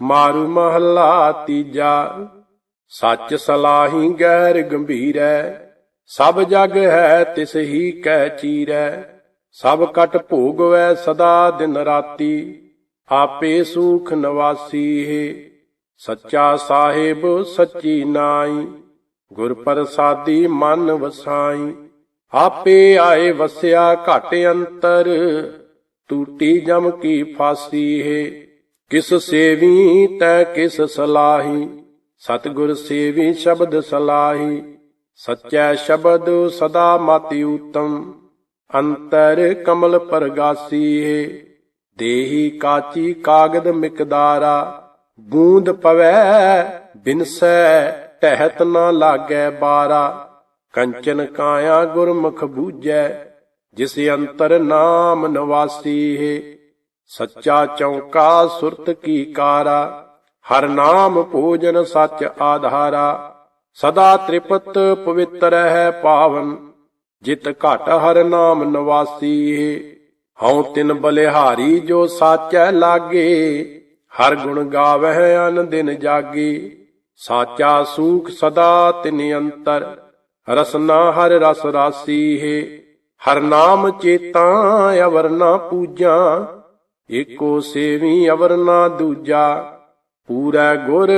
ਮਾਰੂ ਮਹੱਲਾ ਤੀਜਾ, ਸੱਚ ਸਲਾਹੀ ਗੈਰ ਗੰਭੀਰੈ, ਸਭ ਜਗ ਹੈ ਤਿਸ ਹੀ ਕੈ ਚੀਰੈ, ਸਭ ਕਟ ਭੋਗਵੈ ਸਦਾ ਦਿਨ ਰਾਤੀ, ਆਪੇ ਸੂਖ ਨਿਵਾਸੀ ਹੈ। ਸੱਚਾ ਸਾਹਿਬ ਸੱਚੀ ਨਾਈ ਗੁਰ ਪ੍ਰਸਾਦੀ ਮਨ ਵਸਾਈ ਆਪੇ ਆਏ ਵਸਿਆ ਘਟ ਅੰਤਰ ਟੂਟੀ ਜਮ ਕੀ ਫਾਸੀ ਹੈ। ਕਿਸ ਸੇਵੀ ਤੈ ਕਿਸ ਸਲਾਹੀ? ਸਤਿਗੁਰ ਸੇਵੀ ਸ਼ਬਦ ਸਲਾਹੀ। ਸਚੈ ਸ਼ਬਦ ਸਦਾ ਮਤਿ ਉਤਮ। ਅੰਤਰ ਕਮਲ ਪਰਗਾਸੀ ਹੈ ਦੇਹੀ ਕਾਚੀ ਕਾਗਦ ਮਿਕਦਾਰਾ। ਬੂੰਦ ਪਵੈ ਬਿਨਸੈ ਟਹਿਤ ਨਾ ਲਾਗੈ ਬਾਰਾ। ਕੰਚਨ ਕਾਇਆ ਗੁਰਮੁਖ ਬੂਝੈ, ਜਿਸ ਅੰਤਰ ਨਾਮ ਨਵਾਸੀ ਹੈ ਸੱਚਾ ਚੌਂਕਾ ਸੁਰਤ ਕੀ ਕਾਰਾ, ਹਰ ਨਾਮ ਭੋਜਨ ਸੱਚ ਆਧਾਰਾ। ਸਦਾ ਤ੍ਰਿਪਤ ਪਵਿੱਤਰ ਹੈ ਪਾਵਨ, ਜਿਤ ਘਟ ਹਰ ਨਾਮ ਨਿਵਾਸੀ। ਹੈ ਹਉ ਤਿਨ ਬਲਿਹਾਰੀ ਜੋ ਸਾਚੈ ਲਾਗੇ, ਹਰ ਗੁਣ ਗਾਵਹਿ ਅਨ ਦਿਨ ਜਾਗੇ। ਸਾਚਾ ਸੂਖ ਸਦਾ ਤਿਨ ਅੰਤਰ ਰਸਨਾ ਹਰ ਰਸ ਰਾਸੀ। ਹੈ ਹਰ ਨਾਮ ਚੇਤਾ ਅਵਰ ਨਾ ਪੂਜਾ ਏਕੋ ਸੇਵੀ ਅਵਰ ਨਾ ਦੂਜਾ, ਪੂਰਾ ਗੁਰ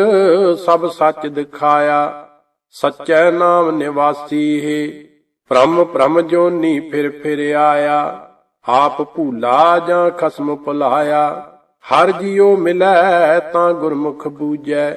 ਸਭ ਸੱਚ ਦਿਖਾਇਆ। ਸਚੈ ਨਾਮ ਨਿਵਾਸੀ ਹੈ, ਭ੍ਰਮ ਭ੍ਰਮ ਜੋਨੀ ਫਿਰ ਫਿਰ ਆਇਆ। ਆਪ ਭੂਲਾ ਜਾਂ ਖਸਮ ਭੁਲਾਇਆ, ਹਰ ਜਿਉ ਮਿਲੈ ਤਾਂ ਗੁਰਮੁਖ ਬੂਜੈ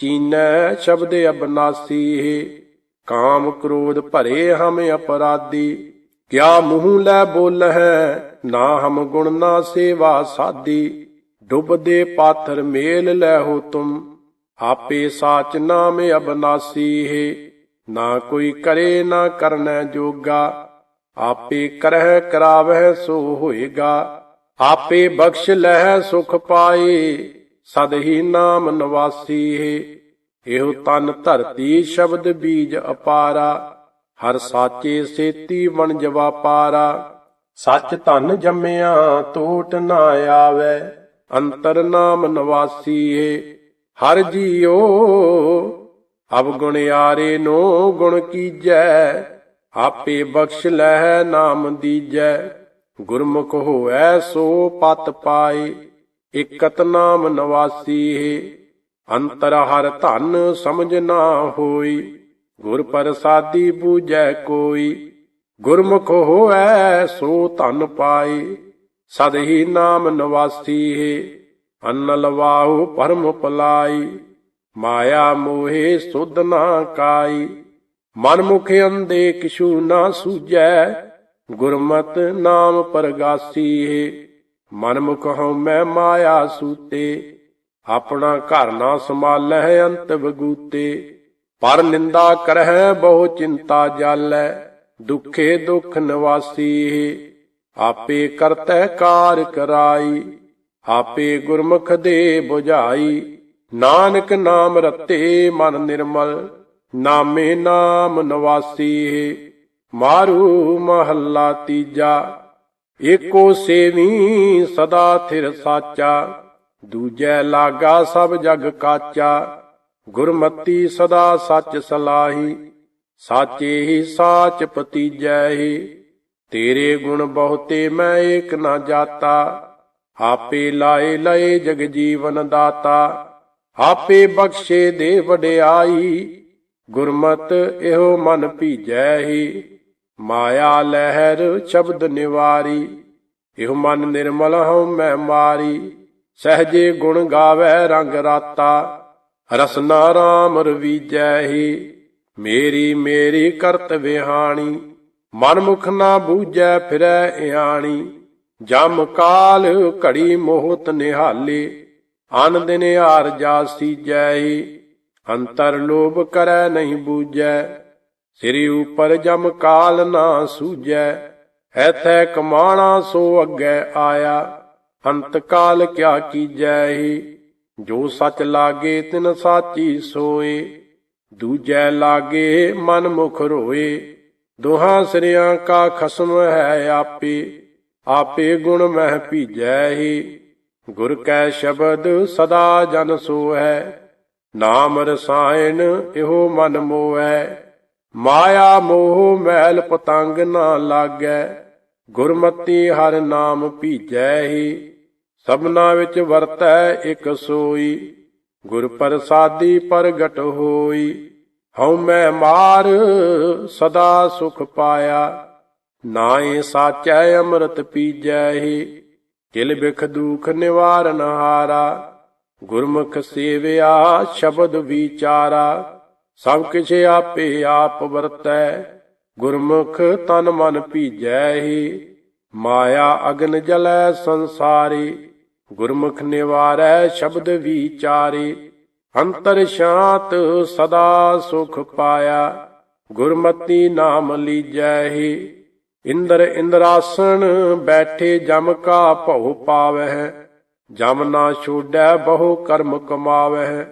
ਚੀਨੈ ਸ਼ਬਦ ਅਬਨਾਸੀ ਹੈ, ਕਾਮ ਕ੍ਰੋਧ ਭਰੇ ਹਮ ਅਪਰਾਧੀ। ਕਿਆ ਮੂੰਹ ਲੈ ਬੋਲ ਹੈ ਨਾ ਹਮ ਗੁਣ, ਨਾ ਸੇਵਾ ਸਾਦੀ। ਡੁੱਬਦੇ ਪਾਥਰ ਮੇਲ ਲੈ ਹੋ ਤੁਮ। ਆਪੇ ਸਾਚ ਨਾਮ ਅਬਨਾਸੀ ਹੈ। ਨਾ ਕੋਈ ਕਰੇ, ਨਾ ਕਰਨੈ ਜੋਗਾ। ਆਪੇ ਕਰਹਿ, ਕਰਾਵਹਿ, ਸੋ ਹੋਏਗਾ। ਆਪੇ ਬਖਸ਼ ਲਹਿ, ਸੁਖ ਪਾਏ। ਸਦ ਹੀ ਨਾਮ ਨਵਾਸੀ ਹੈ। ਇਹੋ ਤਨ ਧਰਤੀ ਸ਼ਬਦ ਬੀਜ ਅਪਾਰਾ। ਹਰ ਸਾਚੇ ਸੇਤੀ ਵਣ ਜਵਾ ਪਾਰਾ। ਸੱਚ ਧਨ ਜੰਮਿਆ ਟੋਟ ਨਾ ਆਵੇ। ਅੰਤਰ ਨਾਮ ਨਵਾਸੀ ਏ ਹਰ ਜੀਓ। ਅਬ ਗੁਣਿਆਰੇ ਨੋ ਗੁਣ ਕੀਜੈ, ਆਪੇ ਬਖਸ਼ ਲਹਿ ਨਾਮ ਦੀਜੈ। ਗੁਰਮੁਖ ਹੋਐ ਸੋ ਪਤ ਪਾਏ, ਇਕਤ ਨਾਮ ਨਵਾਸੀ ਏ ਅੰਤਰ ਹਰ ਧਨ ਸਮਝ ਨਾ ਹੋਈ ਗੁਰ ਪ੍ਰਸਾਦੀ ਬੂਝੈ ਕੋਈ, ਗੁਰਮੁਖ ਹੋਐ ਸੋ ਧਨ ਪਾਏ। ਸਦ ਹੀ ਨਾਮ ਨਵਾਸੀ ਹੈ ਅੰਨ ਲਵਾਹੂ ਪਰਮ ਪਲਾਈ ਮਾਇਆ ਮੋਹਿ ਸੁਧ ਨਾ ਕਾਈ। ਮਨ ਮੁਖ ਅੰਦੇ ਕਿਛੂ ਨਾ ਸੂਜੈ, ਗੁਰਮਤ ਨਾਮ ਪਰਗਾਸੀ ਹੈ ਮਨ ਮੁਖ ਹਉ ਮੈਂ ਮਾਇਆ ਸੂਤੇ, ਆਪਣਾ ਘਰ ਨਾ ਸੰਭਾਲੈ ਅੰਤ ਬਗੂਤੇ ਪਰ ਨਿੰਦਾ ਕਰਹਿ ਬਹੁ ਚਿੰਤਾ ਜਾਲੈ, ਦੁਖੇ ਦੁਖ ਨਿਵਾਸੀ। ਆਪੇ ਕਰਤੈ ਕਾਰ ਕਰਾਈ, ਆਪੇ ਗੁਰਮੁਖ ਦੇ 부ਝਾਈ ਨਾਨਕ ਨਾਮ ਰਤੇ ਮਨ ਨਿਰਮਲ, ਨਾਮੇ ਨਾਮ ਨਵਾਸੀ। ਮਾਰੂ ਮਹੱਲਾ ਤੀਜਾ, ਏਕੋ ਸੇਵੀ ਸਦਾ ਥਿਰ ਸਾਚਾ। ਦੂਜੈ ਲਾਗਾ ਸਭ ਜਗ ਕਾਚਾ। ਗੁਰਮਤੀ ਸਦਾ ਸੱਚ ਸਲਾਹੀ, ਸਾਚੇ ਹੀ ਸਾਚ ਪਤੀਜੈ ਹੀ। ਤੇਰੇ ਗੁਣ ਬਹੁਤੇ ਮੈਂ ਏਕ ਨਾ ਜਾਤਾ, ਆਪੇ ਲਾਏ ਲਏ ਜਗ ਜੀਵਨ ਦਾਤਾ। ਆਪੇ ਬਖਸ਼ੇ ਦੇ ਵਡਿਆਈ, ਗੁਰਮਤ ਇਹੋ ਮਨ ਭੀਜੈ ਹੀ। ਮਾਇਆ ਲਹਿਰ ਸ਼ਬਦ ਨਿਵਾਰੀ, ਇਹੋ ਮਨ ਨਿਰਮਲ ਹਉ ਮੈਂ ਮਾਰੀ। ਸਹਜੇ ਗੁਣ ਗਾਵੇ ਰੰਗ ਰਾਤਾ। ਰਸਨਾ ਰਾਮ ਰਵੀਜੈ ਹੀ। ਮੇਰੀ ਮੇਰੀ ਕਰਤ ਵਿਹਾਣੀ ਮਨ ਮੁਖ ਨਾ ਬੂਝੈ ਫਿਰੈ ਇਆਣੀ। ਜਮ ਕਾਲ ਘੜੀ ਮੋਹਤ ਨਿਹਾਲੇ, ਅਨ ਦਿਨ ਹਾਰ ਜਾ ਸੀਜੈ ਹੀ। ਅੰਤਰ ਲੋਭ ਕਰੈ ਨਹੀਂ ਬੂਝੈ, ਸਿਰੀ ਉਪਰ ਜਮ ਕਾਲ ਨਾ ਸੂਝੈ। ਐਥੈ ਕਮਾਣਾ ਸੋ ਅੱਗੇ ਆਇਆ, ਅੰਤ ਕਾਲ ਕਿਆ ਕੀਜੈ ਹੀ। ਜੋ ਸੱਚ ਲਾਗੇ, ਤਿਨ ਸਾਚੀ ਸੋਏ। ਦੂਜੈ ਲਾਗੇ, ਮਨ ਮੁਖ ਰੋਏ। ਦੋਹਾਂ ਸਿਰਿਆਂ ਕਾ ਖਸਮ ਹੈ ਆਪੇ। ਆਪੇ ਗੁਣ ਮਹਿ ਭੀਜੈ ਹੀ। ਗੁਰ ਕੈ ਸ਼ਬਦ ਸਦਾ ਜਨ ਸੋਹੈ। ਨਾਮ ਰਸਾਇਣ ਇਹੋ ਮਨ ਮੋਹੈ। ਮਾਇਆ ਮੋਹ ਮੈਲ ਪਤੰਗ ਨਾ ਲਾਗੈ। ਗੁਰਮਤੀ ਹਰ ਨਾਮ ਭੀਜੈ ਹੀ। ਸਭਨਾ ਵਿੱਚ ਵਰਤੈ ਇਕ ਸੋਈ। ਗੁਰ ਪ੍ਰਸਾਦੀ ਪ੍ਰਗਟ ਹੋਈ। ਹਉ ਮੈਂ ਮਾਰ ਸਦਾ ਸੁਖ ਪਾਇਆ। ਨਾਏ ਸਾਚੈ ਅੰਮ੍ਰਿਤ ਪੀਜੈ ਹੀ। ਕਿਲ ਬਿਖ ਦੁਖ ਨਿਵਾਰਨ ਹਾਰਾ। ਗੁਰਮੁਖ ਸੇਵਿਆ ਸ਼ਬਦ ਵਿਚਾਰਾ। ਸਭ ਕਿਛ ਆਪੇ ਆਪ ਵਰਤੈ। ਗੁਰਮੁਖ ਤਨ ਮਨ ਭੀਜੈ ਹੀ। ਮਾਇਆ ਅਗਨ ਜਲੈ ਸੰਸਾਰੀ। ਗੁਰਮੁਖ ਨਿਵਾਰੈ ਸ਼ਬਦ ਵਿਚਾਰੇ, ਅੰਤਰ ਸ਼ਾਂਤ ਸਦਾ ਸੁਖ ਪਾਇਆ। ਗੁਰਮਤੀ ਨਾਮ ਲੀਜੈ ਹੀ, ਇੰਦਰ ਇੰਦਰਾਸਣ ਬੈਠੇ ਜਮ ਕਾ ਭਉ ਪਾਵਹਿ, ਜਮ ਨਾ ਛੋੜੈ ਬਹੁ ਕਰਮ ਕਮਾਵਹਿ।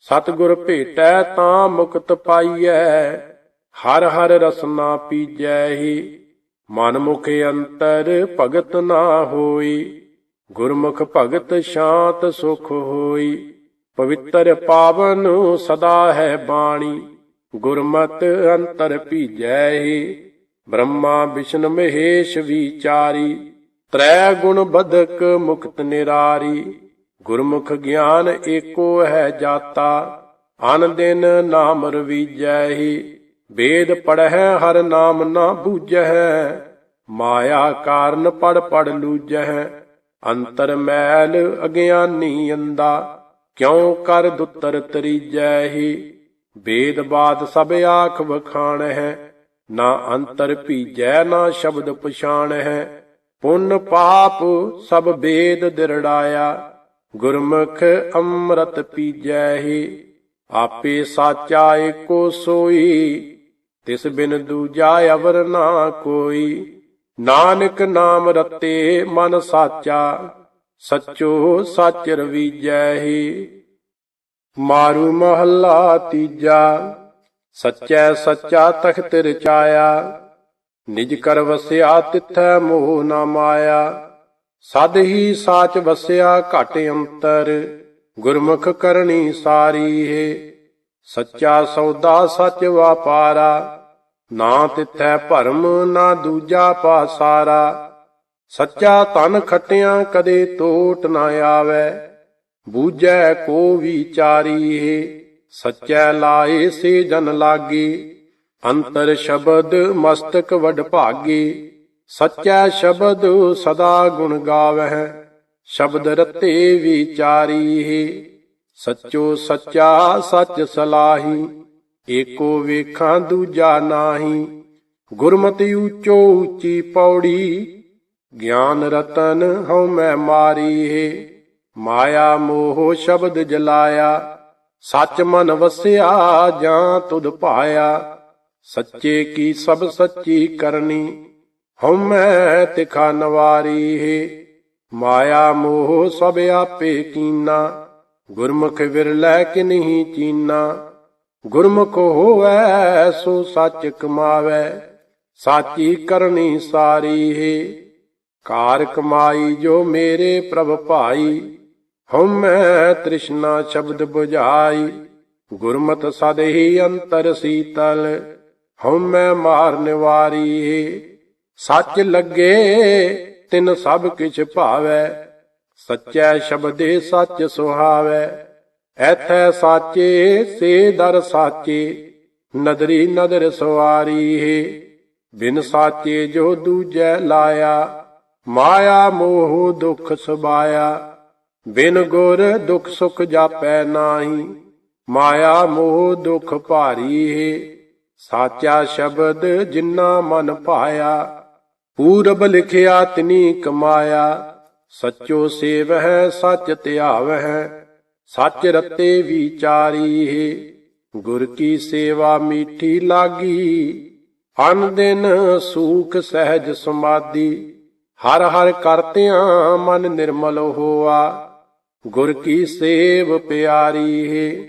ਸਤਿਗੁਰ ਭੇਟੈ ਤਾਂ ਮੁਕਤ ਪਾਈਐ, ਹਰ ਹਰ ਰਸਨਾ ਪੀਜੈ ਹੀ। ਮਨ ਮੁਖ ਅੰਤਰ ਭਗਤ ਨਾ ਹੋਈ। ਗੁਰਮੁਖ ਭਗਤ ਸ਼ਾਂਤ ਸੁਖ ਹੋਈ, ਪਵਿੱਤਰ ਪਾਵਨ ਸਦਾ ਹੈ ਬਾਣੀ, ਗੁਰਮਤ ਅੰਤਰ ਭੀਜੈ ਹੀ ਬ੍ਰਹਮਾ ਵਿਸ਼ਨ ਮਹੇਸ਼ ਵਿਚਾਰੀ, ਤ੍ਰੈ ਗੁਣ ਬਦਕ ਮੁਕਤ ਨਿਰਾਰੀ, ਗੁਰਮੁਖ ਗਿਆਨ ਏਕੋ ਹੈ ਜਾਤਾ, ਅਨ ਦਿਨ ਨਾਮ ਰਵੀਜੈ ਹੀ ਵੇਦ ਪੜਹਿ ਹਰ ਨਾਮ ਨਾ ਬੂਝੈ, ਮਾਇਆ ਕਾਰਨ ਪੜ ਪੜ ਲੂਝੈ ਅੰਤਰ ਮੈਲ ਅਗਿਆਨੀ ਅੰਦਾ, ਕਿਉ ਕਰ ਦੁੱਤਰ ਤਰੀਜੈ ਹੀ? ਵੇਦ ਬਾਦ ਸਭ ਆਖ ਵਖਾਣ ਹੈ ਨਾ ਅੰਤਰ ਭੀਜੈ, ਨਾ ਸ਼ਬਦ ਪਛਾਣ ਹੈ ਪੁੰਨ ਪਾਪ ਸਭ ਵੇਦ ਦਿਰੜਾਇਆ, ਗੁਰਮੁਖ ਅੰਮ੍ਰਿਤ ਪੀਜੈ ਹੀ। ਆਪੇ ਸਾਚਾ ਏਕੋ ਸੋਈ, ਤਿਸ ਬਿਨ ਦੂਜਾ ਅਵਰ ਨਾ ਕੋਈ। ਨਾਨਕ ਨਾਮ ਰਤੇ ਮਨ ਸਾਚਾ, ਸੱਚੋ ਸਚ ਰਵੀਜੈ ਹੀ। ਮਾਰੂ ਮਹੱਲਾ ਤੀਜਾ, ਸੱਚੈ ਸੱਚਾ ਤਖਤ ਰਚਾਇਆ। ਨਿਜ ਕਰ ਵਸਿਆ ਤਿਥੈ ਮੋਹ ਨਾ ਮਾਇਆ। ਸਦ ਹੀ ਸਾਚ ਵਸਿਆ ਘਟ ਅੰਤਰ, ਗੁਰਮੁਖ ਕਰਨੀ ਸਾਰੀ ਹੈ। ਸੱਚਾ ਸੌਦਾ ਸੱਚ ਵਾਪਾਰਾ ਨਾ ਤਿਥੈ ਭਰਮ, ਨਾ ਦੂਜਾ ਪਾਸਾਰਾ ਸੱਚਾ ਤਨ ਖਟਿਆਂ ਕਦੇ ਟੋਟ ਨਾ ਆਵੇ। ਬੂਝੈ ਕੋ ਵਿਚਾਰੀ ਸੱਚੈ ਲਾਏ ਸੇ ਜਨ ਲਾਗੀ। ਅੰਤਰ ਸ਼ਬਦ ਮਸਤਕ ਵਡ ਭਾਗੀ। ਸੱਚਾ ਸ਼ਬਦ ਸਦਾ ਗੁਣ ਗਾਵਹਿ। ਸ਼ਬਦ ਰਤੇ ਵਿਚਾਰੀ ਸੱਚੋ ਸੱਚਾ ਸੱਚ ਸਲਾਹੀ। ਏਕੋ ਵੇਖਾਂ ਦੂਜਾ ਨਾਹੀ, ਗੁਰਮਤਿ ਉੱਚੋ ਉੱਚੀ ਪੌੜੀ, ਗਿਆਨ ਰਤਨ ਹਉ ਮੈਂ ਮਾਰੀ ਹੈ। ਮਾਇਆ ਮੋਹ ਸ਼ਬਦ ਜਲਾਇਆ, ਸੱਚ ਮਨ ਵਸਿਆ, ਜਾਂ ਤੁਧ ਪਾਇਆ। ਸੱਚੇ ਕੀ ਸਭ ਸੱਚੀ ਕਰਨੀ, ਹਉ ਮੈਂ ਤਿਖਾ ਨਵਾਰੀ ਹੈ। ਮਾਇਆ ਮੋਹ ਸਭ ਆਪੇ ਕੀਨਾ, ਗੁਰਮੁਖ ਵਿਰਲੇ ਕਿ ਨਹੀਂ ਚੀਨਾ। ਗੁਰਮੁਖ ਹੋਵੈ, ਸੋ ਸੱਚ ਕਮਾਵੈ। ਸਾਚੀ ਕਰਨੀ ਸਾਰੀ ਹੈ। ਕਾਰ ਕਮਾਈ ਜੋ ਮੇਰੇ ਪ੍ਰਭ ਭਾਈ ਹਉਮੈ ਤ੍ਰਿਸ਼ਨਾ ਸ਼ਬਦ 부ਝਾਈ ਗੁਰਮਤ ਸਦ ਹੀ ਅੰਤਰ ਸੀਤਲ ਹਉਮੈ ਮਾਰ ਨਿਵਾਰੀ ਸੱਚ ਲੱਗੇ, ਤਿਨ ਸਭ ਕਿਛ ਭਾਵੈ। ਸੱਚੈ ਸ਼ਬਦੇ ਸੱਚ ਸੁਹਾਵੈ। ਐਥੈ ਸਾਚੇ, ਸੇ ਦਰ ਸਾਚੇ, ਨਦਰੀ ਨਦਰ ਸਵਾਰੀ ਹੈ। ਬਿਨ ਸਾਚੇ ਜੋ ਦੂਜੈ ਲਾਇਆ, ਮਾਇਆ ਮੋਹ ਦੁਖ ਸਬਾਇਆ ਬਿਨ ਗੁਰ ਦੁਖ ਸੁਖ ਜਾਪੈ ਨਾਹੀ, ਮਾਇਆ ਮੋਹ ਦੁਖ ਭਾਰੀ ਹੈ। ਸਾਚਾ ਸ਼ਬਦ ਜਿਨਾ ਮਨ ਭਾਇਆ, ਪੂਰਬ ਲਿਖਿਆ ਤਿਨੀ ਕਮਾਇਆ। ਸੱਚੋ ਸੇਵ ਹੈ ਸੱਚ ਧਿਆਵਹਿ ਸੱਚ ਰਤੇ ਵਿਚਾਰੀ ਹੈ ਗੁਰ ਕੀ ਸੇਵਾ ਮੀਠੀ ਲਾਗੀ। ਅਨ ਦਿਨ ਸੂਖ ਸਹਿਜ ਸਮਾਧੀ ਹਰ ਹਰ ਕਰਤਿਆਂ ਮਨ ਨਿਰਮਲ ਹੋਆ। ਗੁਰ ਕੀ ਸੇਵ ਪਿਆਰੀ ਹੈ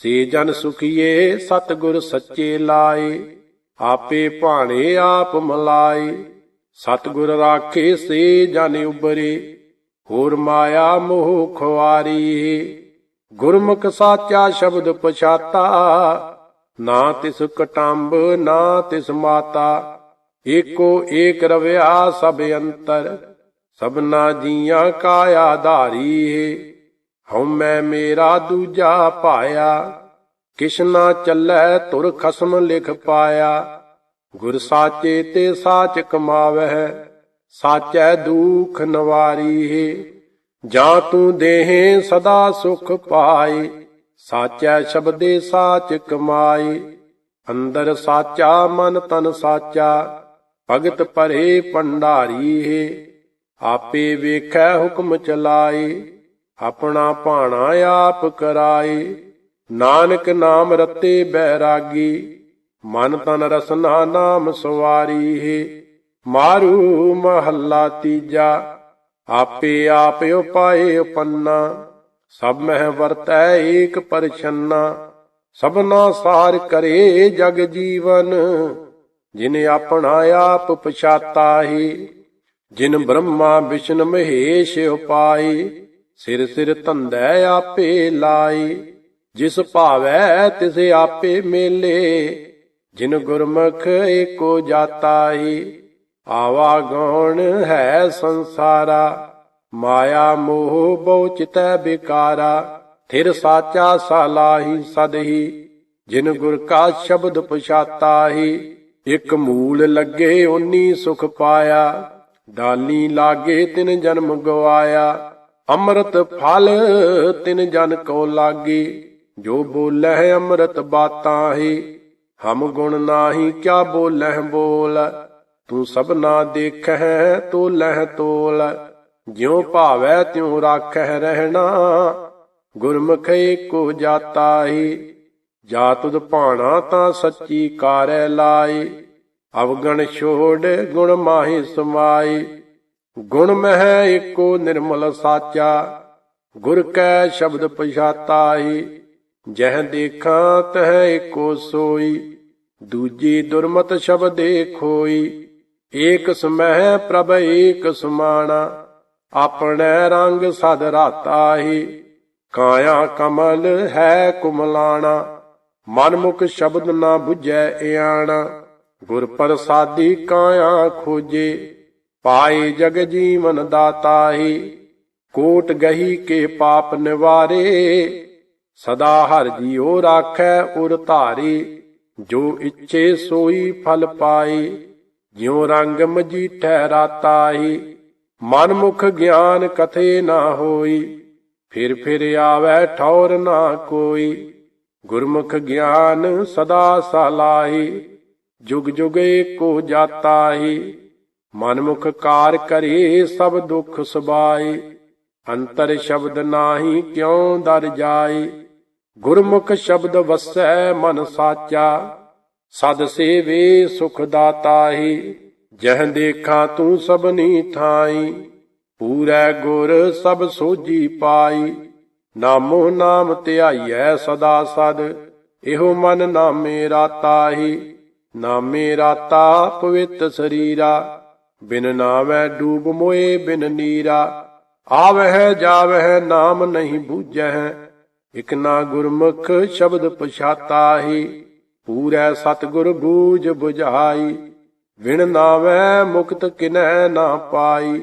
ਸੇ ਜਨ ਸੁਖੀਏ ਸਤ ਗੁਰ ਸੱਚੇ ਲਾਏ। ਆਪੇ ਭਾਣੇ ਆਪ ਮਲਾਏ ਸਤ ਗੁਰ ਰਾਖੇ ਸੇ ਜਨ ਉਬਰੇ ਹੋਰ ਮਾਇਆ ਮੋਹ ਖੁਆਰੀ ਗੁਰਮੁਖ ਸਾਚਾ ਸ਼ਬਦ ਪਛਾਤਾ, ਨਾ ਤਿਸ ਕਟੰਬ, ਨਾ ਤਿਸ ਮਾਤਾ। ਏਕੋ ਏਕ ਰਵਿਆ ਸਭ ਅੰਤਰ, ਸਭਨਾ ਜੀਆਂ ਕਾ ਆਧਾਰੀ ਹੈ ਹਉ ਮੈਂ ਮੇਰਾ ਦੂਜਾ ਪਾਇਆ ਕਿਸ਼ਨਾ ਚੱਲੈ ਤੁਰ ਖਸਮ ਲਿਖ ਪਾਇਆ। ਗੁਰ ਸਾਚੇ ਤੇ ਸਾਚ ਕਮਾਵਹਿ, ਸਾਚੈ ਦੁਖ ਨਵਾਰੀ ਹੈ ਜਾ ਤੂੰ ਦੇਹੇ ਸਦਾ ਸੁਖ ਪਾਏ, ਸਾਚੈ ਸ਼ਬਦੇ ਸਾਚ ਕਮਾਏ। ਅੰਦਰ ਸਾਚਾ ਮਨ ਤਨ ਸਾਚਾ, ਭਗਤ ਭਰੇ ਭੰਡਾਰੀ ਹੈ ਆਪੇ ਵੇਖੈ ਹੁਕਮ ਚਲਾਏ, ਆਪਣਾ ਭਾਣਾ ਆਪ ਕਰਾਏ। ਨਾਨਕ ਨਾਮ ਰਤੇ ਬੈਰਾਗੀ, ਮਨ ਤਨ ਰਸਨਾ ਨਾਮ ਸਵਾਰੀ ਹੈ ਮਾਰੂ ਮਹੱਲਾ ਤੀਜਾ ਆਪੇ ਆਪ ਉਪਾਏ ਉਪੰਨਾ, ਸਭ ਮਹਿ ਵਰਤੈ ਏਕ ਪਰਛੰਨਾ, ਸਭਨਾ ਸਾਰ ਕਰੇ ਜਗ ਜੀਵਨ। ਜਿਨ ਆਪਣਾ ਆਪ ਪਛਾਤਾ ਹੀ, ਜਿਨ ਬ੍ਰਹਮਾ ਵਿਸ਼ਨ ਮਹੇਸ਼ ਉਪਾਈ, ਸਿਰ ਸਿਰ ਧੰਦੈ ਆਪੇ ਲਾਈ, ਜਿਸ ਭਾਵੈ ਤਿਸ ਆਪੇ ਮੇਲੇ, ਜਿਨ ਗੁਰਮੁਖ ਏਕੋ ਜਾਤਾ ਹੀ। ਆਵਾ ਗਉਣ ਹੈ ਸੰਸਾਰਾ, ਮਾਇਆ ਮੋਹ ਬਹੁ ਚਿਤੈ ਬਿਕਾਰਾ ਥਿਰ ਸਾਚਾ ਸਾਲਾਹੀ ਸਦਹੀ, ਜਿਨ ਗੁਰ ਕਾ ਸ਼ਬਦ ਪਛਾਤਾ ਹੀ ਇਕ ਮੂਲ ਲੱਗੇ ਓਨੀ ਸੁਖ ਪਾਇਆ, ਡਾਲੀ ਲਾਗੇ ਤਿਨ ਜਨਮ ਗਵਾਇਆ। ਅੰਮ੍ਰਿਤ ਫਲ ਤਿਨ ਜਨ ਕੋ ਲਾਗੀ, ਜੋ ਬੋਲਹਿ ਅੰਮ੍ਰਿਤ ਬਾਤਾਂ ਹੀ ਹਮ ਗੁਣ ਨਾਹੀ ਕਿਆ ਬੋਲਹਿ ਬੋਲ ਤੂੰ ਸਭਨਾ ਦੇਖਹਿ ਤੋਲਹਿ ਤੋਲ। ਜਿਉ ਭਾਵੈ ਤਿਉ ਰਾਖਹਿ ਰਹਿਣਾ। ਗੁਰਮੁਖ ਏਕੋ ਜਾਤਾ ਹੀ ਜਾ ਤੁਧ ਭਾਣਾ ਤਾਂ ਸੱਚੀ ਕਾਰੈ ਲਾਈ। ਅਵਗਣ ਛੋੜ ਗੁਣ ਮਾਹੀ ਸਮਾਈ। ਗੁਣ ਮਹਿ ਏਕੋ ਨਿਰਮਲ ਸਾਚਾ। ਗੁਰ ਕੈ ਸ਼ਬਦ ਪਛਾਤਾ ਹੀ ਜਹ ਦੇਖਾਂ, ਤਹ ਏਕੋ ਸੋਈ। ਦੂਜੀ ਦੁਰਮਤ ਸ਼ਬਦੇ ਖੋਈ ਏਕ ਸਮਹਿ ਪ੍ਰਭ ਏਕ ਸਮਾਣਾ, ਆਪਣੇ ਰੰਗ ਸਦ ਰਾਤਾ ਹੀ। ਕਾਇਆ ਕਮਲ ਹੈ ਕੁਮਲਾਣਾ ਮਨਮੁਖ ਸ਼ਬਦ ਨਾ 부ਝੈ ਇਆਣਾ। ਗੁਰ ਪ੍ਰਸਾਦੀ ਕਾਇਆ ਖੋਜੇ, ਪਾਏ ਜਗ ਜੀਵਨ ਦਾਤਾ ਹੀ। ਕੋਟ ਗਹੀ ਕੇ ਪਾਪ ਨਿਵਾਰੇ, ਸਦਾ ਹਰ ਜੀਉ ਰਾਖੈ ਉਰ ਧਾਰੀ। ਜੋ ਇੱਛੇ ਸੋਈ ਫਲ ਪਾਈ। ਜਿਉ ਰੰਗ ਮਜੀਠੈ ਮਨ ਮੁਖ ਗਿਆਨ ਕਥੇ ਨਾ ਹੋਈ, ਫਿਰ ਫਿਰ ਆਵੈ ਠੌਰ ਨਾ ਕੋਈ, ਗੁਰਮੁਖ ਗਿਆਨ ਸਦਾ ਸਲਾਹੀ, ਜੁਗ ਜੁਗ ਏਕੋ ਜਾਤਾਹੀ ਮਨਮੁਖ ਕਾਰ ਕਰੇ ਸਭ ਦੁਖ ਸੁਬਾਈ ਅੰਤਰ ਸ਼ਬਦ ਨਾਹੀ ਕਿਉ ਦਰ ਜਾਈ, ਗੁਰਮੁਖ ਸ਼ਬਦ ਵਸੈ ਮਨ ਸਾਚਾ ਸਦ ਸੇਵੇ ਸੁਖ ਦਾਤਾਹੀ ਜਹ ਦੇਖਾਂ ਤੂੰ ਸਭਨੀ ਥਾਈ, ਪੂਰੈ ਗੁਰ ਸਭ ਸੋਜੀ ਪਾਈ। ਨਾਮੋ ਨਾਮ ਧਿਆਈਐ ਸਦਾ ਸਦ, ਇਹੋ ਮਨ ਨਾਮੇ ਰਾਤਾਹੀ ਨਾਮੇ ਰਾਤਾ ਪਵਿੱਤ ਸਰੀਰਾ, ਬਿਨ ਨਾਮੈ ਡੂਬ ਮੋਏ ਬਿਨ ਨੀਰਾ। ਆਵਹਿ ਜਾਵਹਿ ਨਾਮ ਨਹੀਂ ਬੂਝੈ ਇਕ ਨਾ ਗੁਰਮੁਖ ਸ਼ਬਦ ਪਛਾਤਾਹੀ ਪੂਰੈ ਸਤਿਗੁਰ ਬੂਝ 부ਝਾਈ ਵਿਣ ਨਾਵੈ ਮੁਕਤ ਕਿਨੈ ਨਾ ਪਾਈ,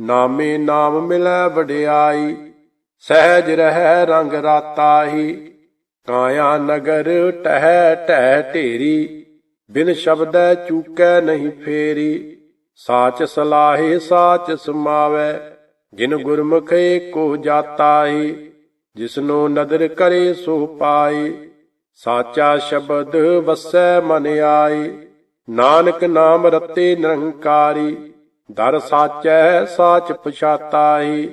ਨਾਮੇ ਨਾਮ ਮਿਲੈ ਵਡਿਆਈ, ਸਹਿਜ ਰਹਿ ਰੰਗ ਰਾਤਾਹੀ, ਕਾਇਆ ਨਗਰ ਟਹਿ ਟਹਿ ਢੇਰੀ, ਬਿਨ ਸ਼ਬਦੈ ਚੂਕੈ ਨਹੀਂ ਫੇਰੀ, ਸਾਚ ਸਲਾਹੇ ਸਾਚ ਸਮਾਵੈ, ਜਿਨ ਗੁਰਮੁਖੇ ਕੋ ਜਾਤਾਹੀ, ਜਿਸਨੂੰ ਨਦਰ ਕਰੇ ਸੋ ਪਾਈ। ਸਾਚਾ ਸ਼ਬਦ ਵਸੈ ਮਨ ਆਈ, ਨਾਨਕ ਨਾਮ ਰਤੇ ਨਿਰੰਕਾਰੀ, ਦਰ ਸਾਚੈ ਸਾਚ ਪਛਾਤਾਈ,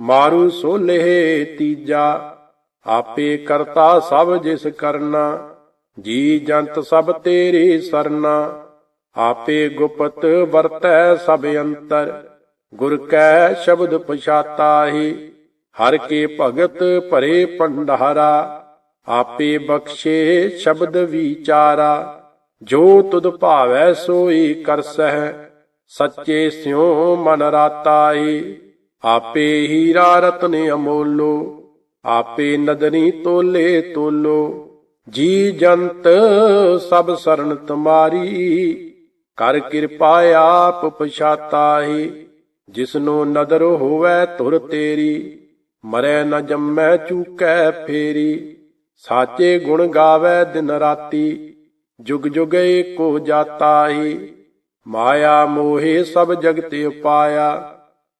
ਮਾਰੂ ਸੋਲੇ ਤੀਜਾ, ਆਪੇ ਕਰਤਾ ਸਭ ਜਿਸ ਕਰਨਾ, ਜੀ ਜੰਤ ਸਭ ਤੇਰੀ ਸਰਨਾ, ਆਪੇ ਗੁਪਤ ਵਰਤੈ ਸਭ ਅੰਤਰ, ਗੁਰ ਕੈ ਸ਼ਬਦ ਪਛਾਤਾਹੀ, ਹਰ ਕੇ ਭਗਤ ਭਰੇ ਪੰਡਾਰਾ ਆਪੇ ਬਖਸ਼ੇ ਸ਼ਬਦ ਵਿਚਾਰਾ, ਜੋ ਤੁਧ ਭਾਵੈ ਸੋਈ ਕਰਸਹਿ, ਸੱਚੇ ਸਿਉ ਮਨ ਰਾਤਾਈ ਆਪੇ ਹੀਰਾ ਰਤਨ ਅਮੋਲੋ, ਆਪੇ ਨਦਨੀ ਤੋਲੇ ਤੋਲੋ। ਜੀ ਜੰਤ ਸਭ ਸਰਨ ਤੁਮਾਰੀ, ਕਰ ਕਿਰਪਾ ਆਪ ਪਛਾਤਾਹੀ ਜਿਸਨੋ ਨਦਰ ਹੋਵੇ ਤੁਰ ਤੇਰੀ, ਮਰੈ ਨ ਜੰਮੈ ਚੂਕੈ ਫੇਰੀ। ਸਾਚੇ ਗੁਣ ਗਾਵੇ ਦਿਨ ਰਾਤੀ, ਜੁਗ ਜੁਗ ਏਕੋ ਜਾਤਾਹੀ ਮਾਇਆ ਮੋਹਿ ਸਭ ਜਗਤ ਉਪਾਇਆ,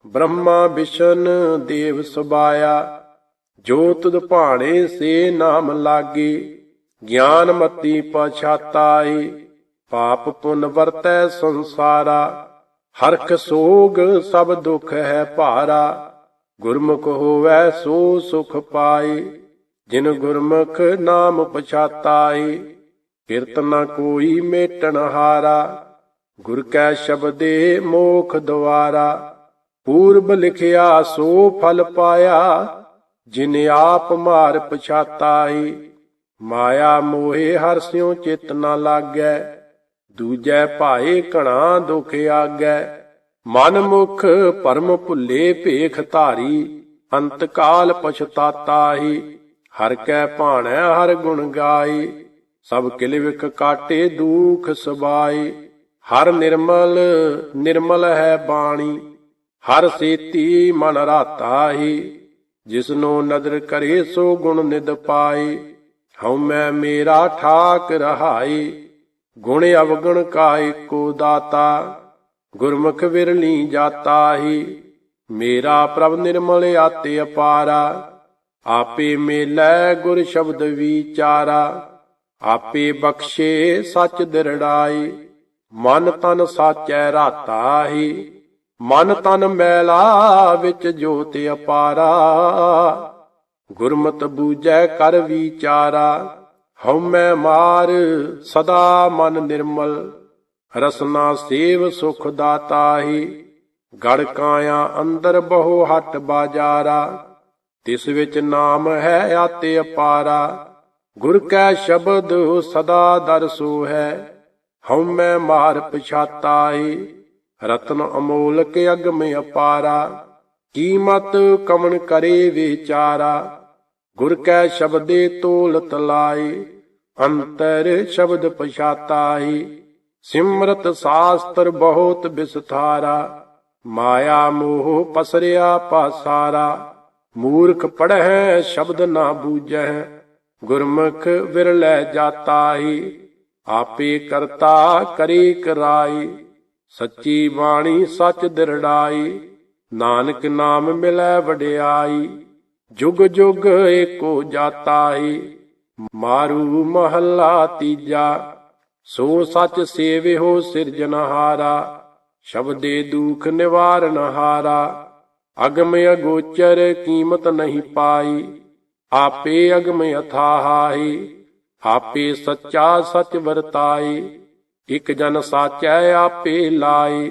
ਬ੍ਰਹਮਾ ਵਿਸ਼ਨ ਦੇਵ ਸੁਬਾਇਆ ਜੋ ਤੁਧ ਭਾਣੇ ਸੇ ਨਾਮ ਲਾਗੇ, ਗਿਆਨ ਮਤੀ ਪਛਾਤਾਈ ਪਾਪ ਪੁਨ ਵਰਤੈ ਸੰਸਾਰਾ, ਹਰਖ ਸੋਗ ਸਭ ਦੁਖ ਹੈ ਭਾਰਾ। ਗੁਰਮੁਖ ਹੋਵੈ ਸੋ ਸੁਖ ਪਾਈ ਜਿਨ ਗੁਰਮੁਖ ਨਾਮ ਪਛਾਤਾ ਏ ਕਿਰਤ ਨ ਕੋਈ ਮੇਟਣ ਹਾਰਾ। ਗੁਰ ਕੈ ਸ਼ਬਦੇ ਮੋਖ ਦਵਾਰਾ, ਪੂਰਬ ਲਿਖਿਆ ਸੋ ਫਲ ਪਾਇਆ। ਜਿਨ ਆਪ ਮਾਰ ਪਛਾਤਾ ਏ ਮਾਇਆ ਮੋਹਿ ਹਰ ਸਿਉ ਚਿਤ ਨ ਲਾਗੈ। ਦੂਜੈ ਭਾਏ ਘਣਾ ਦੁਖ ਆਗੈ। ਮਨ ਮੁਖ ਪਰਮ ਭੁੱਲੇ ਭੇਖ ਧਾਰੀ, ਅੰਤ ਕਾਲ ਪਛਤਾਤਾਹੀ ਹਰ ਕੈ ਭਾਣੈ, ਹਰ ਗੁਣ ਗਾਈ। ਸਭ ਕਿਲਵਿਕ ਕਾਟੇ, ਦੂਖ ਸਬਾਈ। ਹਰ ਨਿਰਮਲ ਨਿਰਮਲ ਹੈ ਬਾਣੀ। ਹਰ ਸੇਤੀ ਮਨ ਰਾਤਾਹੀ। ਜਿਸਨੂੰ ਨਦਰ ਕਰੇ, ਸੋ ਗੁਣ ਨਿਦ ਪਾਏ ਹਉ ਮੈਂ ਮੇਰਾ ਠਾਕ ਰਹਾਈ। ਗੁਣ ਅਵਗੁਣ ਕਾ ਏਕੋ ਦਾਤਾ। ਗੁਰਮੁਖ ਵਿਰਲੀ ਜਾਤਾ ਹੀ ਮੇਰਾ ਪ੍ਰਭ ਨਿਰਮਲ ਆਤੇ ਅਪਾਰਾ। ਆਪੇ ਮੇਲੈ ਗੁਰ ਸ਼ਬਦ ਵਿਚਾਰਾ, ਆਪੇ ਬਖਸ਼ੇ ਸੱਚ ਦਿਰੜਾਈ ਮਨ ਤਨ ਸਾਚੈ ਰਾਤਾ ਹੀ ਮਨ ਤਨ ਮੈਲਾ ਵਿੱਚ ਜੋਤ ਅਪਾਰਾ। ਗੁਰਮਤ ਬੂਝੈ ਕਰ ਵਿਚਾਰਾ, ਹਉਮੈ ਮਾਰ ਸਦਾ ਮਨ ਨਿਰਮਲ। ਰਸਨਾ ਸੇਵ ਸੁਖ ਦਾਤਾਹੀ, ਗੜ ਕਾਇਆ ਅੰਦਰ ਬਹੁ ਹਟ ਬਾਜਾਰਾ। ਤਿਸ ਵਿੱਚ ਨਾਮ ਹੈ ਆਤੇ ਅਪਾਰਾ, ਗੁਰ ਕੈ ਸ਼ਬਦ ਸਦਾ ਦਰਸੋ ਹੈ ਹਉਮੈ ਮਾਰ ਪਛਾਤਾਹੀ ਰਤਨ ਅਮੋਲਕ ਅਗਮ ਅਪਾਰਾ। ਕੀਮਤ ਕਮਨ ਕਰੇ ਵਿਚਾਰਾ, ਗੁਰ ਕੈ ਸ਼ਬਦੇ ਤੋਲ ਤਲਾਈ ਅੰਤਰ ਸ਼ਬਦ ਪਛਾਤਾਈ ਸਿਮਰਤ ਸਾਸਤਰ ਬਹੁਤ ਬਿਸਥਾਰਾ। ਮਾਇਆ ਮੋਹ ਪਸਰਿਆ ਪਾਸਾਰਾ। ਮੂਰਖ ਪੜਹਿ, ਸ਼ਬਦ ਨਾ ਬੂਝੈ, ਗੁਰਮੁਖ ਵਿਰਲੇ ਜਾਤਾਈ, ਆਪੇ ਕਰਤਾ ਕਰੇ ਕਰਾਈ, ਸੱਚੀ ਬਾਣੀ ਸੱਚ ਦਿਰੜਾਈ, ਨਾਨਕ ਨਾਮ ਮਿਲੈ ਵਡਿਆਈ, ਜੁਗ ਜੁਗ ਏਕੋ ਜਾਤਾਈ, ਮਾਰੂ ਮਹੱਲਾ ਤੀਜਾ, ਸੋ ਸੱਚ ਸੇਵਿਓ ਸਿਰਜਨਹਾਰਾ ਸ਼ਬਦੇ ਦੁਖ ਨਿਵਾਰਨ ਹਾਰਾ ਅਗਮ ਅਗੋਚਰ ਕੀਮਤ ਨਹੀਂ ਪਾਈ, ਆਪੇ ਅਗਮ ਅਥਾਹਾਈ ਆਪੇ ਸੱਚਾ ਸਚ ਵਰਤਾਈ, ਇਕ ਜਨ ਸਾਚੈ ਆਪੇ ਲਾਏ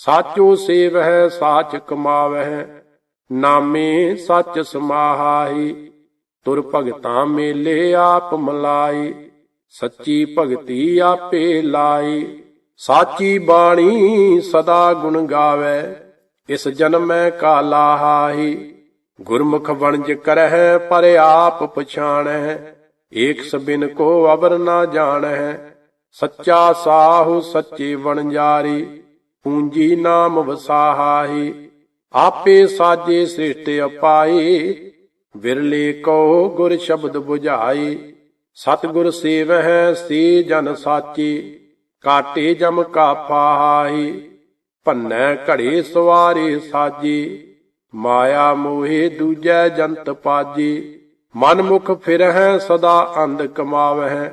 ਸਾਚੋ ਸੇਵਹਿ ਸਾਚ ਕਮਾਵਹਿ, ਨਾਮੇ ਸੱਚ ਸਮਾਹਾਈ, ਤੁਰ ਭਗਤਾਂ ਮੇਲੇ ਆਪ ਮਲਾਈ, ਸੱਚੀ ਭਗਤੀ ਆਪੇ ਲਾਈ, ਸਾਚੀ ਬਾਣੀ ਸਦਾ ਗੁਣ ਗਾਵੇ ਇਸ ਜਨਮੈ ਕਾਲਾ ਲਾਹਾਈ ਗੁਰਮੁਖ ਵਣਜ ਕਰਹਿ, ਪਰ ਆਪ ਪਛਾਣੈ ਏਕ ਸਬਿਨ ਕੋ ਅਵਰ ਨਾ ਜਾਣੈ ਸੱਚਾ ਸਾਹੂ ਸੱਚੇ ਵਣਜਾਰੀ, ਪੂੰਜੀ ਨਾਮ ਵਸਾਹਾਈ ਆਪੇ ਸਾਜੇ ਸ੍ਰਿਸ਼ਟ ਅਪਾਈ ਵਿਰਲੇ ਕੋ ਗੁਰ ਸ਼ਬਦ 부ਝਾਈ ਸਤਿਗੁਰ ਸੇਵਹਿ ਸੇ ਜਨ ਸਾਚੀ, ਕਾਟੇ ਜਮ ਕਾ ਪਾਹਾਈ ਭੰਨੈ ਘੜੇ ਸਵਾਰੇ ਸਾਜੀ, ਮਾਇਆ ਮੋਹਿ ਦੂਜੈ ਜੰਤ ਪਾਜੀ। ਮਨ ਮੁਖ ਫਿਰਹਿ ਸਦਾ ਅੰਧ ਕਮਾਵਹਿ,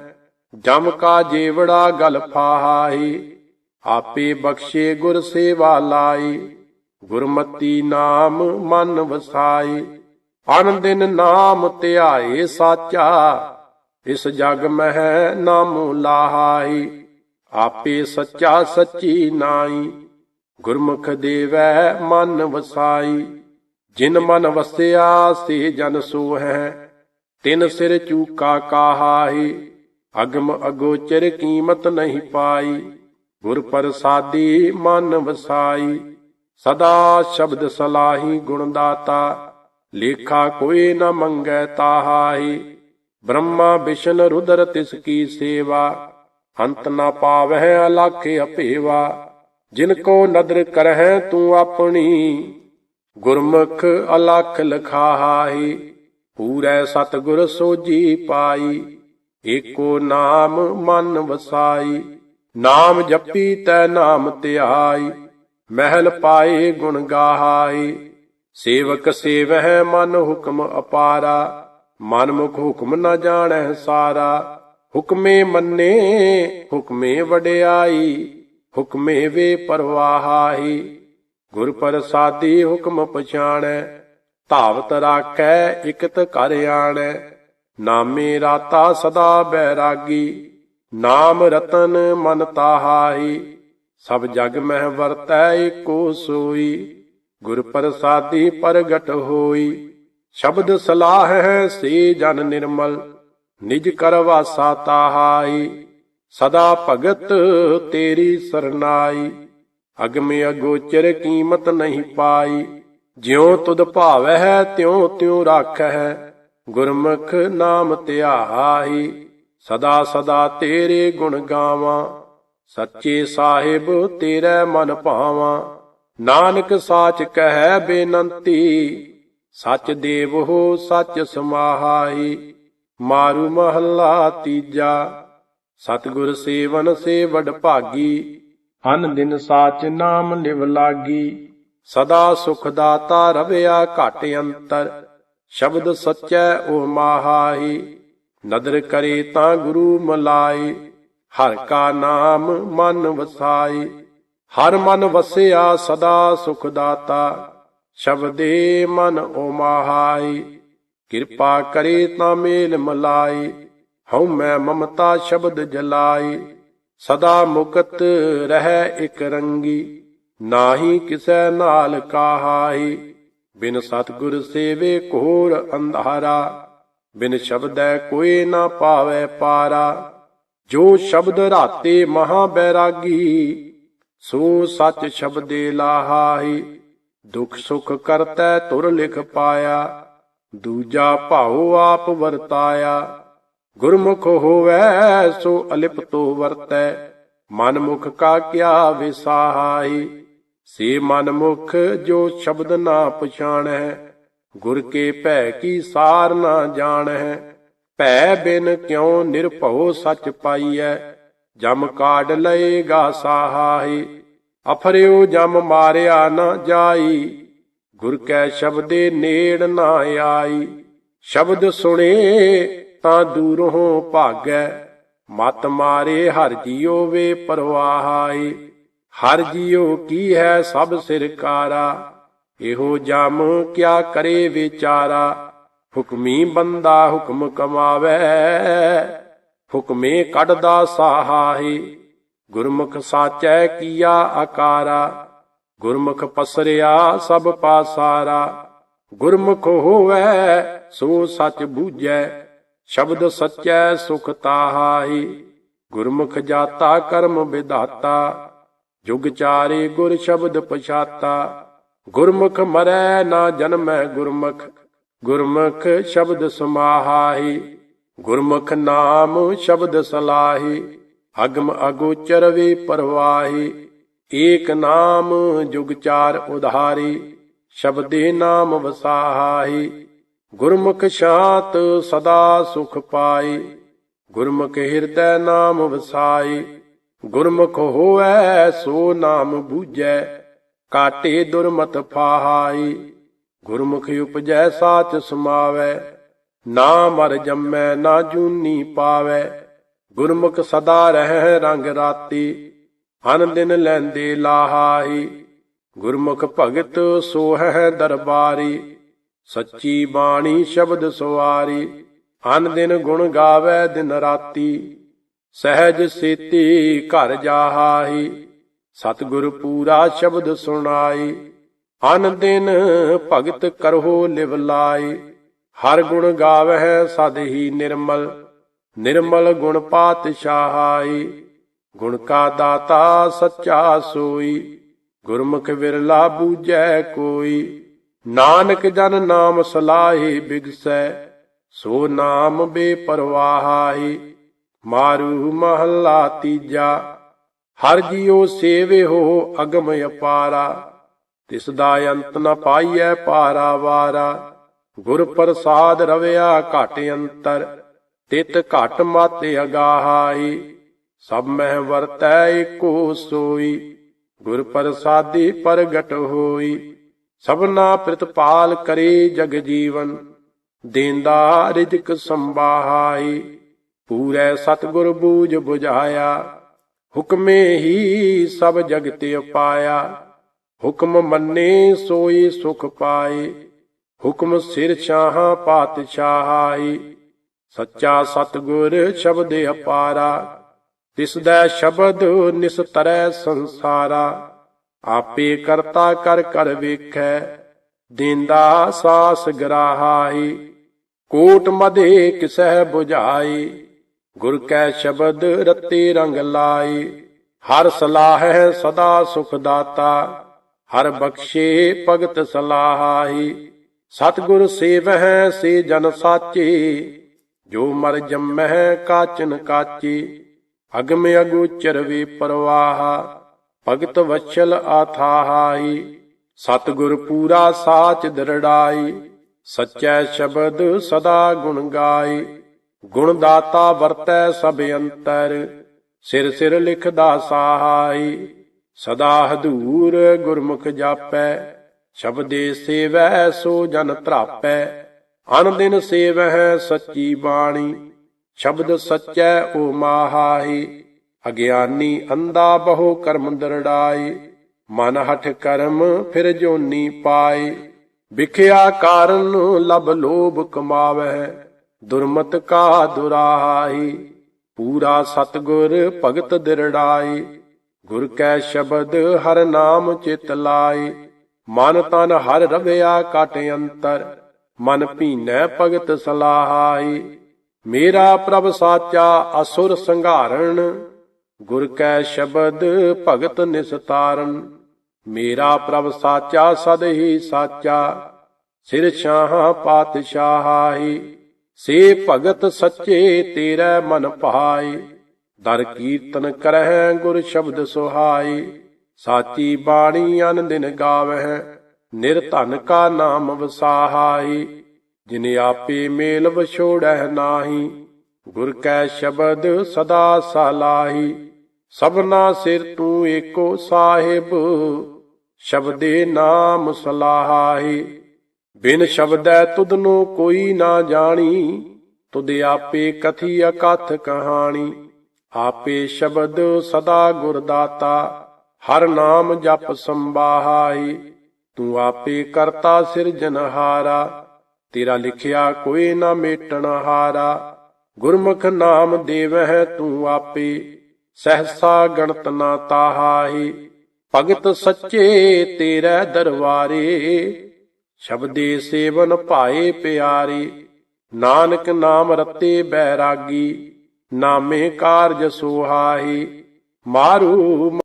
ਜਮ ਕਾ ਜੇਵੜਾ ਗਲ ਫਾਹਾਈ। ਆਪੇ ਬਖਸ਼ੇ ਗੁਰ ਸੇਵਾ ਲਾਈ, ਗੁਰਮਤੀ ਨਾਮ ਮਨ ਵਸਾਈ। ਅਨ ਦਿਨ ਨਾਮ ਧਿਆਏ ਸਾਚਾ, ਇਸ ਜਗ ਮਹਿ ਨਾਮ ਲਾਹਾਈ। ਆਪੇ ਸੱਚਾ ਸੱਚੀ ਨਾਈ। ਗੁਰਮੁਖ ਦੇਵੈ ਮਨ ਵਸਾਈ, ਜਿਨ ਮਨ ਵਸਿਆ ਸੇ ਜਨ ਸੋ ਹੈ ਤਿਨ ਸਿਰ ਚੂਕਾ ਕਾਹਾਈ ਅਗਮ ਅਗੋਚਰ ਕੀਮਤ ਨਹੀਂ ਪਾਈ। ਗੁਰ ਪ੍ਰਸਾਦੀ ਮਨ ਵਸਾਈ, ਸਦਾ ਸ਼ਬਦ ਸਲਾਹੀ ਗੁਣ ਦਾਤਾ। ਲੇਖਾ ਕੋਈ ਨ ਮੰਗੈ ਤਾਹਾਈ ਬ੍ਰਹਮਾ ਵਿਸ਼ਨ ਰੁਦਰ ਤਿਸ ਕੀ ਸੇਵਾ। ਅੰਤ ਨ ਪਾਵਹਿ ਅਲਖ ਅਪੇਵਾ। ਜਿਨ ਕੋ ਨਦਰ ਕਰਹਿ ਤੂੰ ਆਪਣੀ, ਗੁਰਮੁਖ ਅਲਖ ਲਖਾਹਾਈ ਪੂਰੈ ਸਤਿਗੁਰ ਸੋਜੀ ਪਾਈ, ਏਕੋ ਨਾਮ ਮਨ ਵਸਾਈ, ਨਾਮ ਜਪੀ ਤੈ ਨਾਮ ਧਿਆਈ, ਮਹਿਲ ਪਾਏ ਗੁਣ ਗਾਹਾਈ ਸੇਵਕ ਸੇਵਹਿ ਮਨ ਹੁਕਮ ਅਪਾਰਾ, ਮਨ ਮੁਖ ਹੁਕਮ ਨ ਜਾਣੈ ਸਾਰਾ, ਹੁਕਮੇ ਮੰਨੇ, ਹੁਕਮੇ ਵਡਿਆਈ ਹੁਕਮੇ ਵੇ ਪਰਵਾਹਾਈ ਗੁਰ ਪ੍ਰਸਾਦੀ ਹੁਕਮ ਪਛਾਣੈ, ਧਾਵਤ ਰਾਖੈ, ਇਕਤ ਕਰ ਆਣੈ। ਨਾਮੇ ਰਾਤਾ ਸਦਾ ਬੈਰਾਗੀ, ਨਾਮ ਰਤਨ ਮਨ ਤਾਹਾਈ ਸਭ ਜਗ ਮਹਿ ਵਰਤੈ, ਏਕੋ ਸੋਈ। ਗੁਰ ਪ੍ਰਸਾਦੀ ਪ੍ਰਗਟ ਹੋਈ, ਸ਼ਬਦ ਸਲਾਹ ਹੈ ਸੇ ਜਨ ਨਿਰਮਲ। ਨਿਜ ਕਰ ਵਾਸਾ ਤਾਹਾਈ ਸਦਾ ਭਗਤ ਤੇਰੀ ਸਰਨਾਈ। ਅਗਮੇ ਅਗੋਚਰ ਕੀਮਤ ਨਹੀਂ ਪਾਈ। ਜਿਉ ਤੁਧ ਭਾਵੈ ਤਿਉ ਤਿਉ ਰਾਖੈ ਗੁਰਮੁਖ ਨਾਮ ਧਿਆਈ ਸਦਾ ਸਦਾ ਤੇਰੇ ਗੁਣ ਗਾਵਾਂ। ਸੱਚੇ ਸਾਹਿਬ ਤੇਰੇ ਮਨ ਭਾਵਾਂ। ਨਾਨਕ ਸਾਚ ਕਹੈ ਬੇਨੰਤੀ। ਸੱਚ ਹੋ, ਸੱਚ ਸਮਾਹਾਈ। ਮਾਰੂ ਮਹੱਲਾ ਤੀਜਾ। ਸਤਿਗੁਰ ਸੇਵਨ ਸੇ ਵਡ ਭਾਗੀ ਹਨ ਦਿਨ ਸਾਚ ਨਾਮ ਲਿਵ ਲਾਗੀ। ਸਦਾ ਸੁਖ ਦਾਤਾ ਰਵਿਆ ਘਟ ਅੰਤਰ, ਸ਼ਬਦ ਸਚੈ ਉਹ ਮਾਹਾਈ ਨਦਰ ਕਰੇ ਤਾਂ ਗੁਰੂ ਮਲਾਈ, ਹਰ ਕਾ ਨਾਮ ਮਨ ਵਸਾਈ। ਹਰ ਮਨ ਵਸਿਆ ਸਦਾ ਸੁਖ ਦਾਤਾ, ਸ਼ਬਦੇ ਮਨ ਓ ਮਾਹਾਈ ਕਿਰਪਾ ਕਰੇ ਤਾਂ ਮੇਲ ਮਲਾਈ। ਹਉ ਮੈਂ ਮਮਤਾ ਸ਼ਬਦ ਜਲਾਏ ਸਦਾ ਮੁਕਤ ਰਹਿ ਇਕ ਰੰਗੀ, ਨਾਹੀ ਕਿਸੈ ਨਾਲ ਕਾਹਾਈ, ਬਿਨ ਸਤਗੁਰ ਸੇਵੇ ਘੋਰ ਅੰਧਾਰਾ, ਬਿਨ ਸ਼ਬਦੈ ਕੋਈ ਨਾ ਪਾਵੇ ਪਾਰਾ, ਜੋ ਸ਼ਬਦ ਰਾਤੇ ਮਹਾ ਬੈਰਾਗੀ, ਸੋ ਸੱਚ ਸ਼ਬਦੇ ਲਾਹਾਈ, ਦੁਖ ਸੁਖ ਕਰਤੈ ਤੁਰ ਲਿਖ ਪਾਇਆ, ਦੂਜਾ ਭਾਉ ਆਪ ਵਰਤਾਇਆ। ਗੁਰਮੁਖ ਹੋਵੈ, ਸੋ ਅਲਿਪਤੋ ਵਰਤੈ। ਮਨ ਮੁਖ ਕਾ ਕਿਆ ਵਿਸਾਹਾਈ? ਸੇ ਮਨ ਜੋ ਸ਼ਬਦ ਨਾ ਪਛਾਣੈ, ਗੁਰ ਕੇ ਭੈ ਕੀ ਸਾਰ ਨਾ ਜਾਣੈ। ਭੈ ਬਿਨ ਕਿਉ ਨਿਰਭਉ ਸੱਚ ਪਾਈਐ? ਜਮ ਕਾਢ ਲਏਗਾ ਸਾਹਾਈ। ਅਫਰਿਓ ਜਮ ਮਾਰਿਆ ਨਾ ਜਾਈ। ਗੁਰ ਕੈ ਸ਼ਬਦੇ ਨੇੜ ਨਾ ਆਈ। ਸ਼ਬਦ ਸੁਣੇ ਤਾਂ ਦੂਰੋਂ ਭਾਗੈ। ਮਤ ਮਾਰੇ, ਹਰ ਜੀਉ ਵੇ ਪਰਵਾਹਾਈ ਹਰ ਜੀਉ ਕੀ ਹੈ ਸਭ ਸਿਰਕਾਰਾ ਇਹੋ ਜਮ ਕਿਆ ਕਰੇ ਵਿਚਾਰਾ। ਹੁਕਮੀ ਬੰਦਾ ਹੁਕਮ ਕਮਾਵੇ। ਹੁਕਮੇ ਕੱਢਦਾ ਸਾਹਾਈ ਗੁਰਮੁਖ ਸਾਚੈ ਕੀਆ ਆਕਾਰਾ। ਗੁਰਮੁਖ ਪਸਰਿਆ ਸਭ ਪਾਸਾਰਾ। ਗੁਰਮੁਖ ਹੋਵੇ ਸੋ ਸੱਚ ਬੂਝੈ। ਸ਼ਬਦ ਸਚੈ ਸੁਖ ਤਾਹਾਈ, ਗੁਰਮੁਖ ਜਾਤਾ ਕਰਮ ਵਿਧਾਤਾ, ਜੁਗ ਚਾਰੇ ਗੁਰ ਸ਼ਬਦ ਪਛਾਤਾ, ਗੁਰਮੁਖ ਮਰੈ ਨਾ ਜਨਮੈ ਗੁਰਮੁਖ ਗੁਰਮੁਖ ਸ਼ਬਦ ਸਮਾਹਾਈ, ਗੁਰਮੁਖ ਨਾਮ ਸ਼ਬਦ ਸਲਾਹੀ, ਅਗਮ ਅਗੋਚਰ ਵੇ ਪਰਵਾਹੀ, ਏਕ ਨਾਮ ਜੁਗ ਚਾਰ ਉਧਾਰੀ, ਸ਼ਬਦੇ ਨਾਮ ਵਸਾਹਾਹੀ ਗੁਰਮੁਖ ਸ਼ਾਂਤ ਸਦਾ ਸੁਖ ਪਾਈ, ਗੁਰਮੁਖ ਹਿਰਦੈ ਨਾਮ ਵਸਾਏ ਗੁਰਮੁਖ ਹੋਵੈ ਸੋ ਨਾਮ ਬੂਝੈ, ਕਾਟੇ ਦੁਰਮਤ ਫਾਹਾਈ, ਗੁਰਮੁਖ ਉਪਜੈ ਸਾਚ ਸਮਾਵੈ, ਨਾ ਮਰ ਜੰਮੈ ਨਾ ਜੂਨੀ ਪਾਵੈ, ਗੁਰਮੁਖ ਸਦਾ ਰਹਿ ਰੰਗ ਰਾਤੀ ਹਨ ਦਿਨ ਲੈਂਦੇ ਲਾਹਾਈ, ਗੁਰਮੁਖ ਭਗਤ ਸੋਹੈ ਦਰਬਾਰੀ ਸੱਚੀ ਬਾਣੀ ਸ਼ਬਦ ਸਵਾਰੀ, ਅਨ ਦਿਨ ਗੁਣ ਗਾਵੇ ਦਿਨ ਰਾਤੀ, ਸਹਿਜ ਸੇਤੀ ਘਰ ਜਾਹਾਈ, ਸਤਿਗੁਰ ਪੂਰਾ ਸ਼ਬਦ ਸੁਣਾਈ, ਅਨ ਦਿਨ ਭਗਤ ਕਰਹੋ ਲਿਵ ਲਾਈ, ਹਰ ਗੁਣ ਗਾਵਹਿ ਸਦ ਹੀ ਨਿਰਮਲ ਨਿਰਮਲ ਗੁਣ ਪਾਤਸ਼ਾਹਾਈ, ਗੁਣ ਕਾ ਦਾਤਾ ਸੱਚਾ ਸੋਈ, ਗੁਰਮੁਖ ਵਿਰਲਾ ਬੂਝੈ ਕੋਈ। ਨਾਨਕ ਜਨ ਨਾਮ ਸਲਾਹੇ ਬਿਗਸੈ, ਸੋ ਨਾਮ ਬੇਪਰਵਾਹੀ ਮਾਰੂ ਮਹੱਲਾ ਤੀਜਾ, ਹਰ ਜੀਉ ਸੇਵੇ ਹੋ ਅਗਮ ਅਪਾਰਾ। ਤਿਸ ਦਾ ਅੰਤ ਨ ਪਾਈਐ ਪਾਰਾ ਵਾਰਾ। ਗੁਰ ਪ੍ਰਸਾਦ ਰਵਿਆ ਘਟ ਅੰਤਰ, ਤਿਤ ਘਟ ਮਾਤੇ ਅਗਾਹਾਈ ਸਭ ਮਹਿ ਵਰਤੈ ਏਕੋ ਸੋਈ, ਗੁਰ ਪ੍ਰਸਾਦੀ ਪ੍ਰਗਟ ਹੋਈ। ਸਭਨਾ ਪ੍ਰਿਤਪਾਲ ਕਰੇ ਜਗ ਜੀਵਨ, ਦੇਂਦਾ ਰਿਜਕ ਸੰਭਾਹਾਈ ਪੂਰੇ ਸਤਿਗੁਰ ਬੂਝ 부ਝਾਇਆ ਹੁਕਮੇ ਹੀ ਸਭ ਜਗਤ ਅਪਾਇਆ, ਹੁਕਮ ਮੰਨੇ ਸੋਈ ਸੁਖ ਪਾਏ, ਹੁਕਮ ਸਿਰ ਛਾਹਾਂ ਪਾਤਸ਼ਾਹਾਈ ਸੱਚਾ ਸਤਿਗੁਰ ਸ਼ਬਦ ਅਪਾਰਾ, ਤਿਸ ਦਾ ਸ਼ਬਦ ਨਿਸਤਰੈ ਸੰਸਾਰਾ। ਆਪੇ ਕਰਤਾ ਕਰ ਕਰ ਵੇਖੈ, ਦਿੰਦਾ ਸਾਸ ਗਰਾਹਾਈ ਕੋਟ ਮਦੇ ਕਿਸਹਿ 부ਝਾਈ ਗੁਰ ਕੈ ਸ਼ਬਦ ਰਤੇ ਰੰਗ ਲਾਈ ਹਰ ਸਲਾਹੈ ਸਦਾ ਸੁਖ ਦਾਤਾ, ਹਰ ਬਖਸ਼ੇ ਭਗਤ ਸਲਾਹਾਈ ਸਤਿਗੁਰ ਸੇਵਹਿ ਸੇ ਜਨ ਸਾਚੇ, ਜੋ ਮਰ ਜੰਮਹਿ ਕਾਚਨ ਕਾਚੇ ਅਗਮ ਅਗੋਚਰ ਵੇ ਪਰਵਾਹ ਭਗਤ ਵਛਲ ਆਥਾਹਾਈ, ਸਤਿਗੁਰ ਪੂਰਾ ਸਾਚ ਦਰੜਾਈ, ਸਚੈ ਸ਼ਬਦ ਸਦਾ ਗੁਣ ਗਾਈ। ਗੁਣ ਦਾਤਾ ਵਰਤੈ ਸਭ ਅੰਤਰ, ਸਿਰ ਸਿਰ ਲਿਖਦਾ ਸਹਾਈ। ਸਦਾ ਹਦੂਰ ਗੁਰਮੁਖ ਜਾਪੈ, ਸ਼ਬਦੇ ਸੇਵੈ ਸੋ ਜਨ ਧਰਾਪੈ। ਅਨ ਦਿਨ ਸੇਵਹਿ ਸੱਚੀ ਬਾਣੀ, ਸ਼ਬਦ ਸੱਚੈ ਓ ਮਾਹਾਈ। ਅਗਿਆਨੀ ਅੰਦਾ ਬਹੁ ਕਰਮ ਦਰੜਾਈ ਮਨ ਹਠ ਕਰਮ ਫਿਰ ਜੋਨੀ ਪਾਏ। ਵਿਖਿਆ ਕਾਰਨ ਲਬ ਲੋਭ ਕਮਾਵੈ ਦੁਰਮਤ ਕਾ ਦੁਰਾਈ ਪੂਰਾ ਸਤਗੁਰ ਭਗਤ ਦਿਰੜਾਈ ਗੁਰ ਕੈ ਸ਼ਬਦ ਹਰ ਨਾਮ ਚਿਤ ਲਾਏ। ਮਨ ਤਨ ਹਰ ਰਵਿਆ ਕਟ ਅੰਤਰ, ਮਨ ਭੀਨੈ ਭਗਤ ਸਲਾਹਾਈ ਮੇਰਾ ਪ੍ਰਭ ਸਾਚਾ ਅਸੁਰ ਸੰਘਾਰਣ ਗੁਰ ਕੈ ਸ਼ਬਦ ਭਗਤ ਨਿਸਤਾਰਨ, ਮੇਰਾ ਪ੍ਰਭ ਸਾਚਾ ਸਦ ਹੀ ਸਾਚਾ, ਸਿਰ ਸ਼ਾਹ ਪਾਤਸ਼ਾਹੀ ਸੇ ਭਗਤ ਸੱਚੇ ਤੇਰਾ ਮਨ ਭਾਈ ਦਰ ਕੀਰਤਨ ਕਰਹਿ ਗੁਰ ਸ਼ਬਦ ਸੁਹਾਈ, ਸਾਚੀ ਬਾਣੀ ਅਨ ਦਿਨ ਗਾਵਹਿ ਨਿਰਧਨ ਕਾ ਨਾਮ ਵਸਾਹਾਈ, ਜਿਨ ਆਪੇ ਮੇਲ ਵਿਛੋੜੈ ਨਾਹੀ ਗੁਰ ਕੈ ਸ਼ਬਦ ਸਦਾ ਸਲਾਹੀ, ਸਭਨਾ ਸਿਰ ਤੂੰ ਏਕੋ ਸਾਹਿਬ, ਸ਼ਬਦੇ ਨਾਮ ਸਲਾਹਾਈ। ਬਿਨ ਸ਼ਬਦੈ ਤੁਧਨੋ ਕੋਈ ਨਾ ਜਾਣੀ, ਤੁਧ ਆਪੇ ਕਥੀ ਅਕਥ ਕਹਾਣੀ। ਆਪੇ ਸ਼ਬਦ ਸਦਾ ਗੁਰ ਦਾਤਾ ਹਰ ਨਾਮ ਜਪ ਸੰਬਾਹਾਈ ਤੂੰ ਆਪੇ ਕਰਤਾ ਸਿਰਜਨਹਾਰਾ ਤੇਰਾ ਲਿਖਿਆ ਕੋਈ ਨਾ ਮੇਟਣ ਹਾਰਾ ਗੁਰਮੁਖ ਨਾਮ ਦੇਵਹਿ ਤੂੰ ਆਪੇ, ਸਹਸਾ ਗਣਤ ਨਾ ਤਾਹਾਈ ਭਗਤ ਸੱਚੇ ਤੇਰੇ ਦਰਬਾਰੇ ਸ਼ਬਦੇ ਸੇਵਨ ਭਾਏ ਪਿਆਰੇ, ਨਾਨਕ ਨਾਮ ਰਤੇ ਬੈਰਾਗੀ, ਨਾਮੇ ਕਾਰਜ ਸੁਹਾਈ ਮਾਰੂ